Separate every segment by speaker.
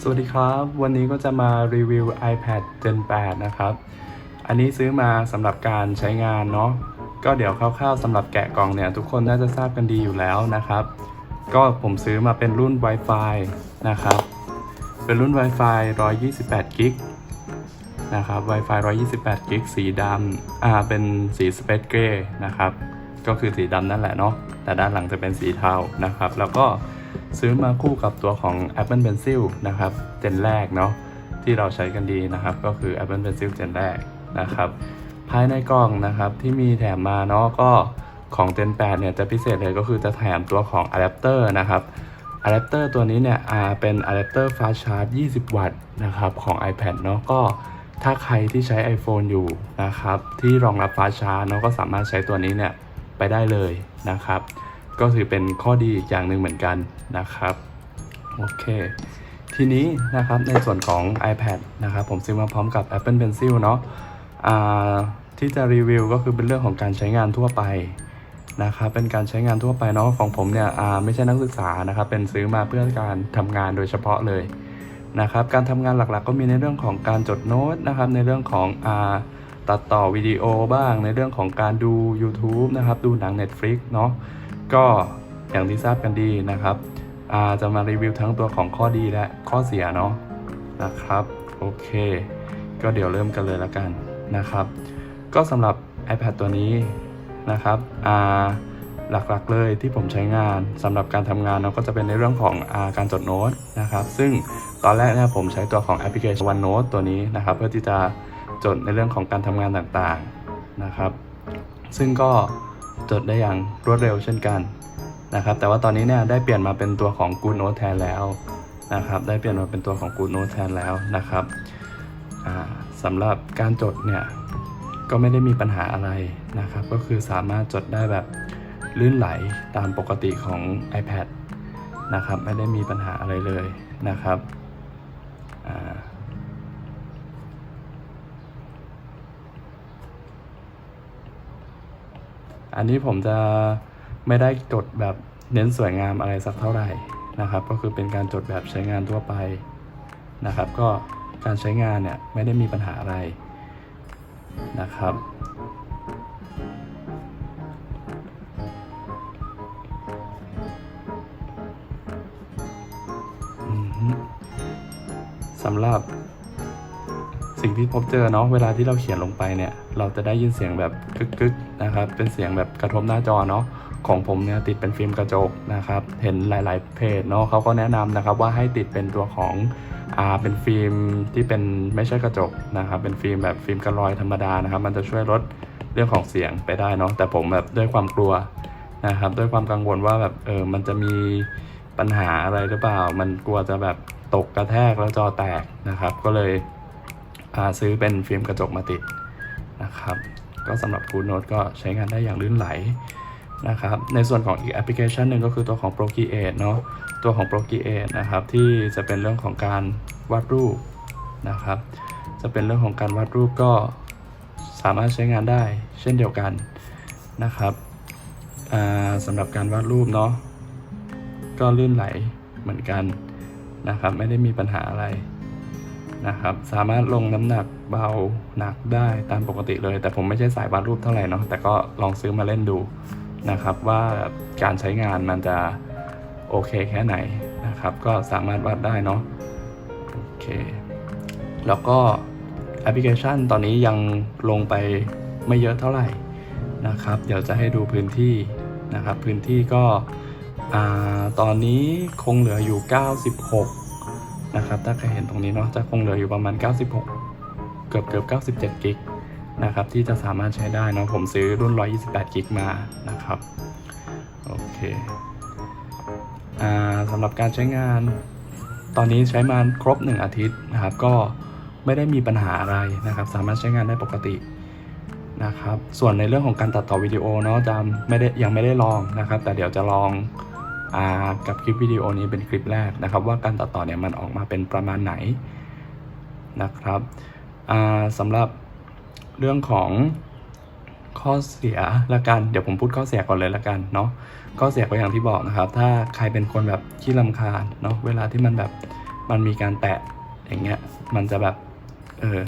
Speaker 1: สวัสดีครับ วันนี้ก็จะมารีวิว iPad Gen 8 นะครับ อันนี้ซื้อมาสำหรับการใช้งานเนาะก็เดี๋ยวคร่าวๆสำหรับแกะกล่องเนี่ย ทุกคนน่าจะทราบกันดีอยู่แล้วนะครับ ก็ผมซื้อมาเป็นรุ่น Wi-Fi นะครับ เป็นรุ่น Wi-Fi 128กิกนะครับ Wi-Fi 128กิกสีดำอ่าเป็นสี Space Gray นะครับ ก็คือสีดำนั่นแหละเนาะแต่ด้านหลังจะเป็นสีเทานะครับ แล้วก็ ซื้อมาคู่กับตัวของ Apple Pencil นะครับเจนแรกเนาะที่เราใช้กันดีนะครับ ก็คือ Apple Pencil เจนแรกนะครับ ภายในกล่องนะครับที่มีแถมมาเนาะก็ของ Gen 8เนี่ยจะพิเศษเลยก็คือจะแถมตัวของอะแดปเตอร์นะครับอะแดปเตอร์ตัวนี้เนี่ยเป็นอะแดปเตอร์ Fast Charge 20 วัตต์นะครับของ iPad เนาะก็ถ้าใครที่ใช้ iPhone อยู่นะครับที่รองรับ Fast Charge เนาะก็สามารถใช้ตัวนี้เนี่ยไปได้เลยนะครับ ก็ถือเป็นข้อดีอีกอย่างหนึ่งเหมือนกันนะครับโอเคทีนี้นะครับในส่วนของ iPad นะครับผมซื้อมาพร้อมกับ Apple Pencil เนาะที่จะรีวิวก็คือเป็นเรื่องของการใช้งานทั่วไปนะครับเป็นการใช้งานทั่วไปเนาะของผมเนี่ยไม่ใช่นักศึกษานะครับเป็นซื้อมาเพื่อการทำงานโดยเฉพาะเลยนะครับการทำงานหลักๆ ก็มีในเรื่องของการจดโน้ตนะครับในเรื่องของอตัดต่อวิดีโอบ้าง ในเรื่องของการดู YouTube นะครับดูหนัง Netflix เนาะ ก็อย่างที่ทราบกันดีนะครับอ่าจะมารีวิวทั้งตัวของข้อดีและข้อเสียเนาะนะครับโอเค ก็เดี๋ยวเริ่มกันเลยละกันนะครับ ก็สำหรับ iPad ตัวนี้นะครับอ่าหลักๆเลยที่ผมใช้งานสำหรับการทำงานเนาะก็จะเป็นในเรื่องของอาการจดโน้ตนะครับ ซึ่งตอนแรกเนี่ยผมใช้ตัวของแอปพลิเคชัน OneNote ตัวนี้นะครับ เพื่อที่จะจดในเรื่องของการทำงานต่างๆนะครับ ซึ่งก็ จดได้อย่างรวดเร็วเช่นกันนะครับ แต่ว่าตอนนี้เนี่ยได้เปลี่ยนมาเป็นตัวของ Good Note แทนแล้วนะครับ ได้เปลี่ยนมาเป็นตัวของ Good Note แทนแล้วนะครับสำหรับการจดเนี่ยก็ไม่ได้มีปัญหาอะไรนะครับ ก็คือสามารถจดได้แบบลื่นไหลตามปกติของ iPad นะครับ ไม่ได้มีปัญหาอะไรเลยนะครับอ่า อันนี้ผมจะไม่ได้จดแบบเน้นสวยงามอะไรสักเท่าไหร่นะครับ ก็คือเป็นการจดแบบใช้งานทั่วไปนะครับ ก็การใช้งานเนี่ยไม่ได้มีปัญหาอะไรนะครับสำหรับ สิ่งที่พบเจอเนาะเวลาที่เราเขียนลงไปเนี่ย เราจะได้ยินเสียงแบบกึกๆนะครับ เป็นเสียงแบบกระทบหน้าจอเนาะของผมเนี่ยติดเป็นฟิล์มกระจกนะครับ เห็นหลาย ๆ เพจเนาะเขาก็แนะนำนะครับว่าให้ติดเป็นตัวของอ่าเป็นฟิล์มที่เป็นไม่ใช่กระจกนะครับ เป็นฟิล์มแบบฟิล์มกระลอยธรรมดานะครับ มันจะช่วยลดเรื่องของเสียงไปได้เนาะแต่ผมแบบด้วยความกลัวนะครับ ด้วยความกังวลว่าแบบเออมันจะมีปัญหาอะไรหรือเปล่า มันกลัวจะแบบตกกระแทกแล้วจอแตกนะครับ ก็เลย ซื้อเป็นฟิล์มกระจกมาติดนะครับ ก็สำหรับ Good Note ก็ใช้งานได้อย่างลื่นไหลนะครับ ในส่วนของอีกแอปพลิเคชันหนึ่งก็คือตัวของ Procreate เนาะตัวของ Procreate นะครับที่จะเป็นเรื่องของการวาดรูปนะครับ จะเป็นเรื่องของการวาดรูปก็สามารถใช้งานได้เช่นเดียวกันนะครับสำหรับการวาดรูปเนาะก็ลื่นไหลเหมือนกันนะครับ ไม่ได้มีปัญหาอะไร นะครับ สามารถลงน้ำหนักเบาหนักได้ตามปกติเลย แต่ผมไม่ใช่สายวาดรูปเท่าไหร่เนาะแต่ก็ลองซื้อมาเล่นดูนะครับว่าการใช้งานมันจะโอเคแค่ไหนนะครับ ก็สามารถวาดได้เนาะโอเคแล้วก็แอปพลิเคชันตอนนี้ยังลงไปไม่เยอะเท่าไหร่นะครับ เดี๋ยวจะให้ดูพื้นที่นะครับ พื้นที่ก็อตอนนี้คงเหลืออยู่ 96 นะครับ ถ้าใครเห็นตรงนี้เนาะจะคงเหลืออยู่ประมาณ 96 เกือบเกือบ97กิกนะครับที่จะสามารถใช้ได้เนาะผมซื้อรุ่น 128กิกมานะครับ โอเคอ่าสำหรับการใช้งาน ตอนนี้ใช้มาครบ 1 อาทิตย์นะครับ ก็ไม่ได้มีปัญหาอะไรนะครับ สามารถใช้งานได้ปกตินะครับ ส่วนในเรื่องของการตัดต่อวิดีโอเนาะจะไม่ได้ยังไม่ได้ลองนะครับ แต่เดี๋ยวจะลอง อากับคลิปวิดีโอนี้เป็นคลิปแรกนะครับ ว่าการตัดต่อเนี่ยมันออกมาเป็นประมาณไหนนะครับสำหรับเรื่องของข้อเสียละกัน เดี๋ยวผมพูดข้อเสียก่อนเลยละกันเนาะข้อเสียก็อย่างที่บอกนะครับ ถ้าใครเป็นคนแบบขี้ลำคาญเนาะเวลาที่มันแบบมันมีการแตะอย่างเงี้ยมันจะแบบเออ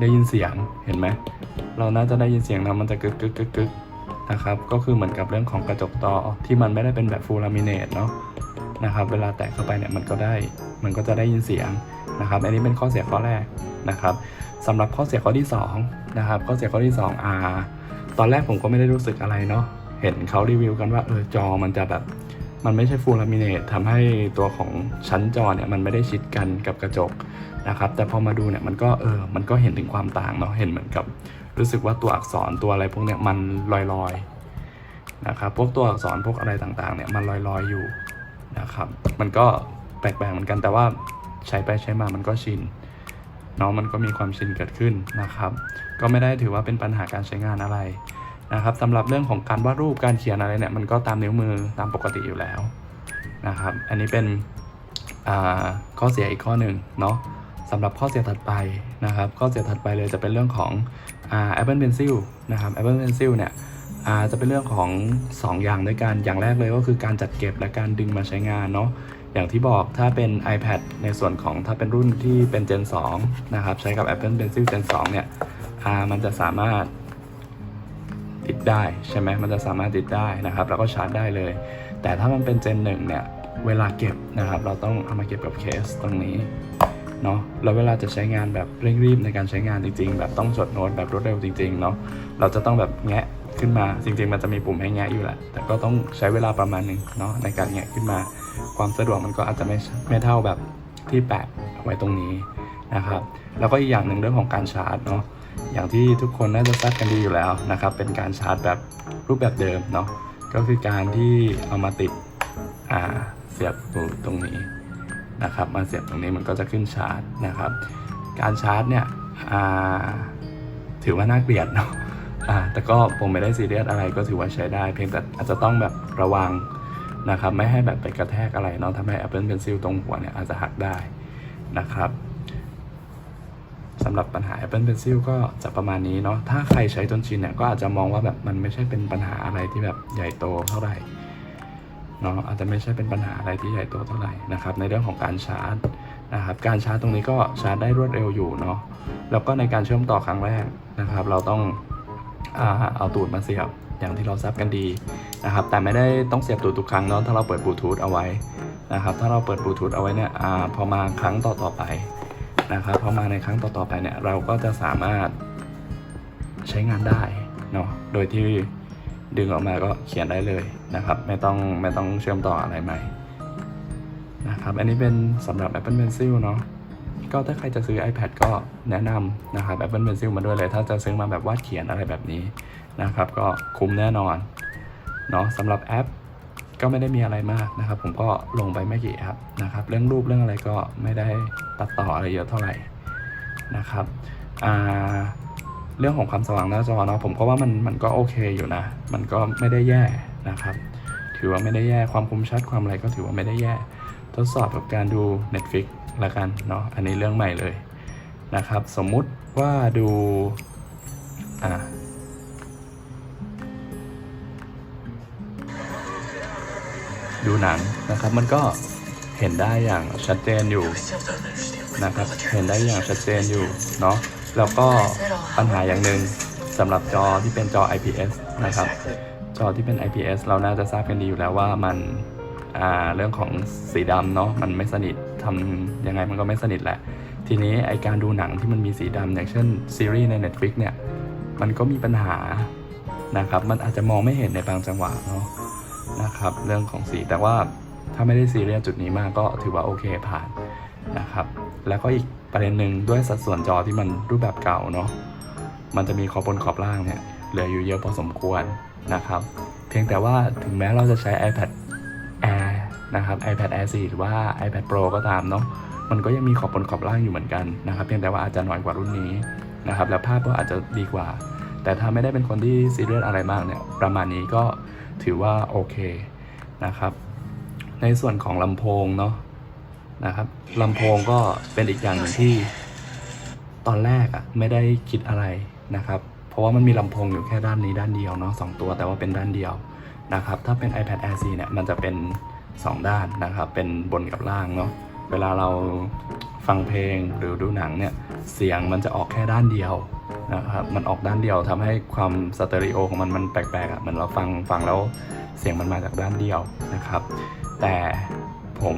Speaker 1: ได้ยินเสียงเห็นไหมเราน่าจะได้ยินเสียงนะมันจะกึกกึกกึกกึก นะครับก็คือเหมือนกับเรื่องของกระจกต่อที่มันไม่ได้เป็นแบบฟูลลามิเนตเนาะนะครับเวลาแตะเข้าไปเนี่ยมันก็ได้มันก็จะได้ยินเสียงนะครับ อันนี้เป็นข้อเสียข้อแรกนะครับสำหรับข้อเสียข้อที่สองนะครับข้อเสียข้อที่สองอ่าตอนแรกผมก็ไม่ได้รู้สึกอะไรเนาะเห็นเขารีวิวกันว่าเออจอมันจะแบบมันไม่ใช่ฟูลลามิเนตทำให้ตัวของชั้นจอเนี่ยมันไม่ได้ชิดกันกับกระจกนะครับ แต่พอมาดูเนี่ยมันก็เออมันก็เห็นถึงความต่างเนาะเห็นเหมือนกับ รู้สึกว่าตัวอักษรตัวอะไรพวกเนี้ยมันลอยๆนะครับพวกตัวอักษรพวกอะไรต่างๆเนี่ยมันลอยๆอยู่นะครับมันก็แปลกๆเหมือนกันแต่ว่าใช้ไปใช้มามันก็ชินเนาะมันก็มีความชินเกิดขึ้นนะครับ ก็ไม่ได้ถือว่าเป็นปัญหาการใช้งานอะไรนะครับสำหรับเรื่องของการวาดรูปการเขียนอะไรเนี่ยมันก็ตามนิ้วมือตามปกติอยู่แล้วนะครับ อันนี้เป็นข้อเสียอีกข้อหนึ่งเนาะสำหรับข้อเสียถัดไปนะครับ ข้อเสียถัดไปเลยจะเป็นเรื่องของ Apple Pencil นะครับ Apple Pencil เนี่ยจะเป็นเรื่องของ 2 อย่างด้วยกัน อย่างแรกเลยก็คือการจัดเก็บและการดึงมาใช้งานเนาะ อย่างที่บอกถ้าเป็น iPad ในส่วนของถ้าเป็นรุ่นที่เป็น Gen 2 นะครับ ใช้กับ Apple Pencil Gen 2 เนี่ยมันจะสามารถติดได้ใช่ไหมมันจะสามารถติดได้นะครับ แล้วก็ชาร์จได้เลย แต่ถ้ามันเป็น Gen 1 เนี่ย เวลาเก็บนะครับ เราต้องเอามาเก็บกับเคสตรงนี้ เนาะแล้วเวลาจะใช้งานแบบเร่งรีบในการใช้งานจริงๆ แบบต้องจดโน้ตแบบรวดเร็วจริงๆเนาะเราจะต้องแบบแงะขึ้นมาจริงๆ มันจะมีปุ่มให้แงะอยู่แหละแต่ก็ต้องใช้เวลาประมาณหนึ่งเนาะในการแงะขึ้นมา ความสะดวกมันก็อาจจะไม่ไม่เท่าแบบที่แปะไว้ตรงนี้นะครับแล้วก็อีกอย่างหนึ่งเรื่องของการชาร์จเนาะอย่างที่ทุกคนน่าจะทราบกันดีอยู่แล้วนะครับเป็นการชาร์จแบบรูปแบบเดิมเนาะก็คือการที่เอามาติดเสียบตรงนี้ นะครับมาเสียบตรงนี้มันก็จะขึ้นชาร์จนะครับ การชาร์จเนี่ยถือว่าน่าเกลียดเนาะแต่ก็ผมไม่ได้ซีเรียสอะไรก็ถือว่าใช้ได้ เพียงแต่อาจจะต้องแบบระวังนะครับ ไม่ให้แบบไปกระแทกอะไรเนาะทำให้ Apple Pencil ตรงหัวเนี่ยอาจจะหักได้นะครับสำหรับปัญหา Apple Pencil ก็จะประมาณนี้เนาะถ้าใครใช้จนชินเนี่ยก็อาจจะมองว่าแบบมันไม่ใช่เป็นปัญหาอะไรที่แบบใหญ่โตเท่าไหร่ เนาะอาจจะไม่ใช่เป็นปัญหาอะไรที่ใหญ่โตเท่าไหร่นะครับ ในเรื่องของการชาร์จนะครับการชาร์จตรงนี้ก็ชาร์จได้รวดเร็วอยู่เนาะแล้วก็ในการเชื่อมต่อครั้งแรกนะครับ เราต้องอเอาตูดมาเสียบอย่างที่เราทราบกันดีนะครับ แต่ไม่ได้ต้องเสียบตูดทุกครั้งเนาะถ้าเราเปิดบลูทูธเอาไว้นะครับ ถ้าเราเปิดบลูทูธเอาไว้เนี่ยอพอมาครั้งต่อต่อๆไปนะครับพอมาในครั้งต่อต่อๆไปเนี่ยเราก็จะสามารถใช้งานได้เนาะโดยที่ ดึงออกมาก็เขียนได้เลยนะครับ ไม่ต้องไม่ต้องเชื่อมต่ออะไรใหม่นะครับ อันนี้เป็นสำหรับ Apple Pencil เนาะก็ถ้าใครจะซื้อ iPad ก็แนะนำนะครับ Apple Pencil มาด้วยเลย ถ้าจะซื้อมาแบบวาดเขียนอะไรแบบนี้นะครับ ก็คุ้มแน่นอนเนาะสำหรับแอปก็ไม่ได้มีอะไรมากนะครับ ผมก็ลงไปไม่กี่แอปนะครับ เรื่องรูปเรื่องอะไรก็ไม่ได้ตัดต่ออะไรเยอะเท่าไหร่นะครับอ่า เรื่องของความสว่างหน้าจอเนาะผมก็ว่ามันมันก็โอเคอยู่นะ มันก็ไม่ได้แย่นะครับ ถือว่าไม่ได้แย่ความคมชัดความอะไรก็ถือว่าไม่ได้แย่ ทดสอบกับการดู Netflix ละกันเนาะอันนี้เรื่องใหม่เลยนะครับ สมมุติว่าดูอ่าดูหนังนะครับมันก็เห็นได้อย่างชัดเจนอยู่นะครับ เห็นได้อย่างชัดเจนอยู่เนาะ แล้วก็ปัญหาอย่างหนึ่งสำหรับจอที่เป็นจอ IPS นะครับ จอที่เป็น IPS เราน่าจะทราบกันดีอยู่แล้วว่ามันเรื่องของสีดำเนาะมันไม่สนิททำยังไงมันก็ไม่สนิทแหละ ทีนี้ไอการดูหนังที่มันมีสีดำอย่างเช่นซีรีส์ใน Netflix เนี่ยมันก็มีปัญหานะครับ มันอาจจะมองไม่เห็นในบางจังหวะเนาะนะครับ เรื่องของสีแต่ว่าถ้าไม่ได้ซีเรียสจุดนี้มากก็ถือว่าโอเคผ่านนะครับ แล้วก็อีก ประเด็นหนึ่งด้วยสัดส่วนจอที่มันรูปแบบเก่าเนาะมันจะมีขอบบนขอบล่างเนี่ยเหลืออยู่เยอะพอสมควรนะครับ เพียงแต่ว่าถึงแม้เราจะใช้ iPad Air นะครับ iPad Air 4 หรือว่า iPad Pro ก็ตามเนาะมันก็ยังมีขอบบนขอบล่างอยู่เหมือนกันนะครับ เพียงแต่ว่าอาจจะน้อยกว่ารุ่นนี้นะครับแล้วภาพก็อาจจะดีกว่า แต่ถ้าไม่ได้เป็นคนที่ซีเรียสอะไรมากเนี่ยประมาณนี้ก็ถือว่าโอเคนะครับ ในส่วนของลำโพงเนาะ นะครับลำโพงก็เป็นอีกอย่างหนึ่งที่ ตอนแรกอะไม่ได้คิดอะไรนะครับ เพราะว่ามันมีลำโพงอยู่แค่ด้านนี้ด้านเดียวเนาะสองตัวแต่ว่าเป็นด้านเดียวนะครับ ถ้าเป็น iPad Air 4เนี่ยมันจะเป็น 2 ด้านนะครับ เป็นบนกับล่างเนาะเวลาเราฟังเพลงหรือดูหนังเนี่ยเสียงมันจะออกแค่ด้านเดียวนะครับมันออกด้านเดียวทำให้ความสเตอริโอของมันมันแปลกๆอะเหมือนเราฟังฟังแล้วเสียงมันมาจากด้านเดียวนะครับ แต่ ผม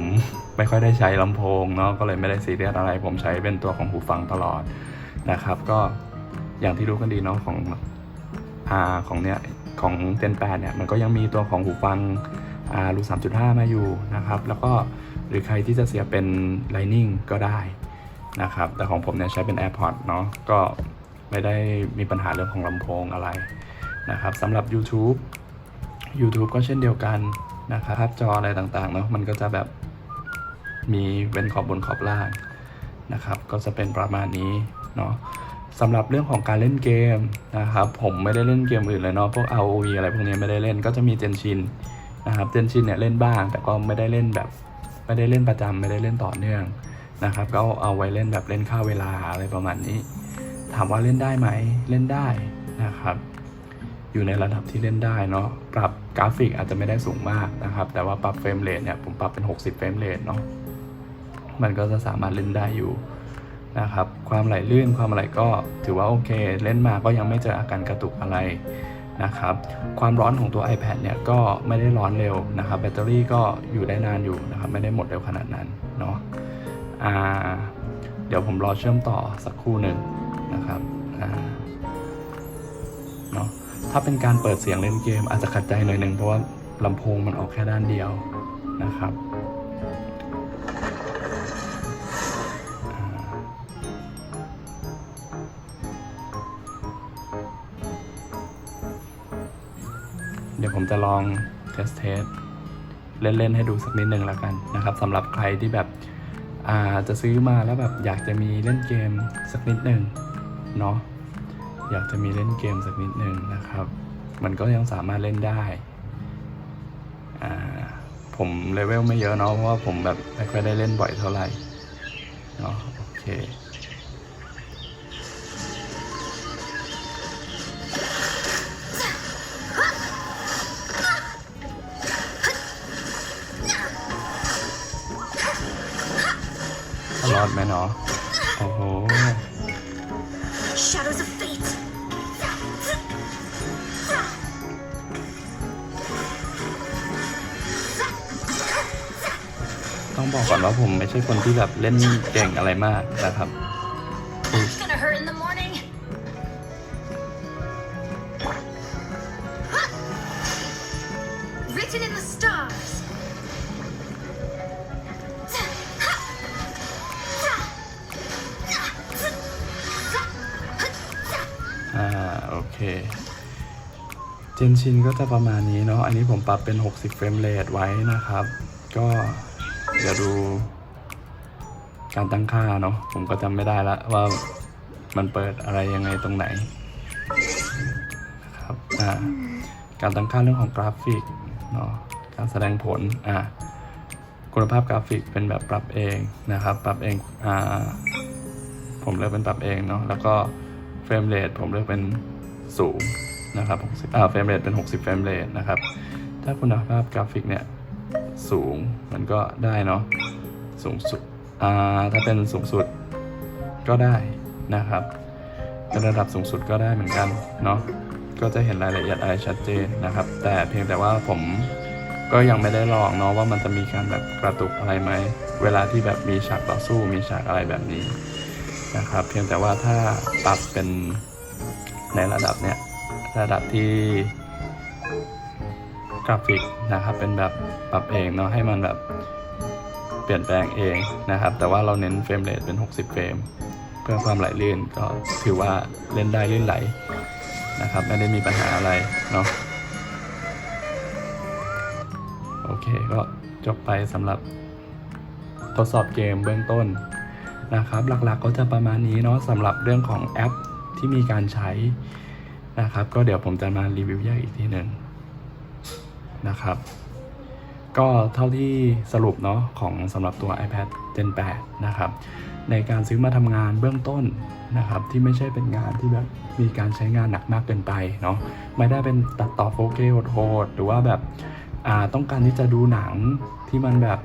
Speaker 1: ไม่ค่อยได้ใช้ลำโพงเนาะก็เลยไม่ได้ซีเรียสอะไร ผมใช้เป็นตัวของหูฟังตลอดนะครับ ก็อย่างที่รู้กันดีเนาะของอ่าของเนี้ยของเจนแปดเนี่ยมันก็ยังมีตัวของหูฟังอ่ารู3.5มาอยู่นะครับ แล้วก็หรือใครที่จะเสียเป็น Lightning ก็ได้นะครับ แต่ของผมเนี่ยใช้เป็น AirPods เนาะก็ไม่ได้มีปัญหาเรื่องของลำโพงอะไรนะครับสำหรับ YouTube YouTube ก็เช่นเดียวกัน นะครับภาพจออะไรต่างๆเนาะมันก็จะแบบมีเป็นขอบบนขอบล่างนะครับ ก็จะเป็นประมาณนี้เนาะสำหรับเรื่องของการเล่นเกมนะครับ ผมไม่ได้เล่นเกมอื่นเลยเนาะพวก ROV อะไรพวกนี้ไม่ได้เล่นก็จะมีเจนชินนะครับเจนชินเนี่ยเล่นบ้าง แต่ก็ไม่ได้เล่นแบบไม่ได้เล่นประจำไม่ได้เล่นต่อเนื่องนะครับ ก็เอาไว้เล่นแบบเล่นค่าเวลาอะไรประมาณนี้ ถามว่าเล่นได้ไหมเล่นได้นะครับ อยู่ในระดับที่เล่นได้เนาะปรับกราฟิกอาจจะไม่ได้สูงมากนะครับ แต่ว่าปรับเฟรมเรทเนี่ยผมปรับเป็น 60 เฟรมเรทเนาะมันก็จะสามารถเล่นได้อยู่นะครับ ความไหลลื่นความอะไรก็ถือว่าโอเค เล่นมาก็ยังไม่เจออาการกระตุกอะไรนะครับ ความร้อนของตัว iPad เนี่ยก็ไม่ได้ร้อนเร็วนะครับ แบตเตอรี่ก็อยู่ได้นานอยู่นะครับ ไม่ได้หมดเร็วขนาดนั้นเนาะอ่าเดี๋ยวผมรอเชื่อมต่อสักครู่หนึ่งนะครับอ่า ถ้าเป็นการเปิดเสียงเล่นเกมอาจจะขัดใจหน่อยหนึ่งเพราะว่าลำโพงมันออกแค่ด้านเดียวนะครับเดี๋ยวผมจะลองเทสเทสเล่น ๆ ให้ดูสักนิดหนึ่งแล้วกันนะครับสำหรับใครที่แบบอาจะซื้อมาแล้วแบบอยากจะมีเล่นเกมสักนิดหนึ่งเนาะ อยากจะมีเล่นเกมสักนิดนึงนะครับ มันก็ยังสามารถเล่นได้อ่าผมเลเวลไม่เยอะเนาะเพราะว่าผมแบบไม่ค่อยได้เล่นบ่อยเท่าไหร่เนาะโอเค ต้องบอกก่อนว่าผมไม่ใช่คนที่แบบเล่นเก่งอะไรมากนะครับ
Speaker 2: Gonna hurt in the morning. Written in the stars.
Speaker 1: อ่าโอเคเจนชินก็จะประมาณนี้เนาะอันนี้ผมปรับเป็น 60 เฟรมเรทไว้นะครับ ก็ เดี๋ยวดูการตั้งค่าเนาะผมก็จำไม่ได้ละว่ามันเปิดอะไรยังไงตรงไหนนะครับอ่าการตั้งค่าเรื่องของกราฟิกเนาะการแสดงผลอ่าคุณภาพกราฟิกเป็นแบบปรับเองนะครับ ปรับเองอ่าผมเลือกเป็นปรับเองเนาะแล้วก็เฟรมเรทผมเลือกเป็นสูงนะครับ60อ่าเฟรมเรทเป็น 60 เฟรมเรทนะครับ ถ้าคุณภาพกราฟิกเนี่ย สูงมันก็ได้เนาะสูงสุดอ่าถ้าเป็นสูงสุดก็ได้นะครับเป็นระดับสูงสุดก็ได้เหมือนกันเนาะก็จะเห็นรายละเอียดอะไรชัดเจนนะครับ แต่เพียงแต่ว่าผมก็ยังไม่ได้ลองเนาะว่ามันจะมีการแบบกระตุกอะไรไหมเวลาที่แบบมีฉากต่อสู้มีฉากอะไรแบบนี้นะครับ เพียงแต่ว่าถ้าปรับเป็นในระดับเนี้ยระดับที่ กราฟิกนะครับ เป็นแบบปรับเองเนาะให้มันแบบเปลี่ยนแปลงเองนะครับ แต่ว่าเราเน้นเฟรมเรทเป็น 60 เฟรม เพื่อความไหลลื่นก็ถือว่าเล่นได้ลื่นไหลนะครับ ไม่ได้มีปัญหาอะไรเนาะโอเคก็จบไปสำหรับทดสอบเกมเบื้องต้นนะครับ หลักๆก็จะประมาณนี้เนาะสำหรับเรื่องของแอปที่มีการใช้นะครับ ก็เดี๋ยวผมจะมารีวิวแยกอีกทีหนึ่ง นะครับ ก็เท่าที่สรุปเนาะของสำหรับตัว iPad Gen 8 นะครับ ในการซื้อมาทำงานเบื้องต้นนะครับ ที่ไม่ใช่เป็นงานที่แบบมีการใช้งานหนักมากเกินไปเนาะไม่ได้เป็นตัดต่อ 4K โหดหรือว่าแบบต้องการที่จะดูหนังที่มันแบบ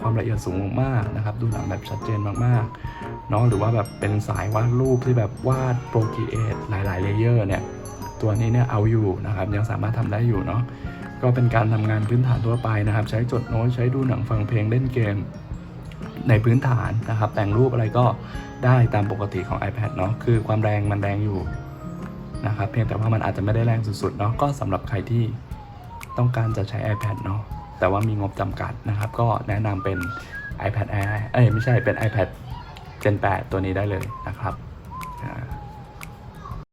Speaker 1: ความละเอียดสูงมากๆนะครับ ดูหนังแบบชัดเจนมากๆเนาะหรือว่าแบบเป็นสายวาดรูปที่แบบวาดโปรกีเอทหลายๆเลเยอร์เนี่ย ตัวนี้เนี่ยเอาอยู่นะครับ ยังสามารถทำได้อยู่เนาะ ก็เป็นการทำงานพื้นฐานทั่วไปนะครับ ใช้จดโน้ตใช้ดูหนังฟังเพลงเล่นเกมในพื้นฐานนะครับ แต่งรูปอะไรก็ได้ตามปกติของ iPad เนาะคือความแรงมันแรงอยู่นะครับเพียงแต่ว่ามันอาจจะไม่ได้แรงสุดๆเนาะก็สำหรับใครที่ต้องการจะใช้ iPad เนาะแต่ว่ามีงบจำกัดนะครับ ก็แนะนำเป็น iPad Air เอ้ยไม่ใช่เป็น iPad Gen 8 ตัวนี้ได้เลยนะครับ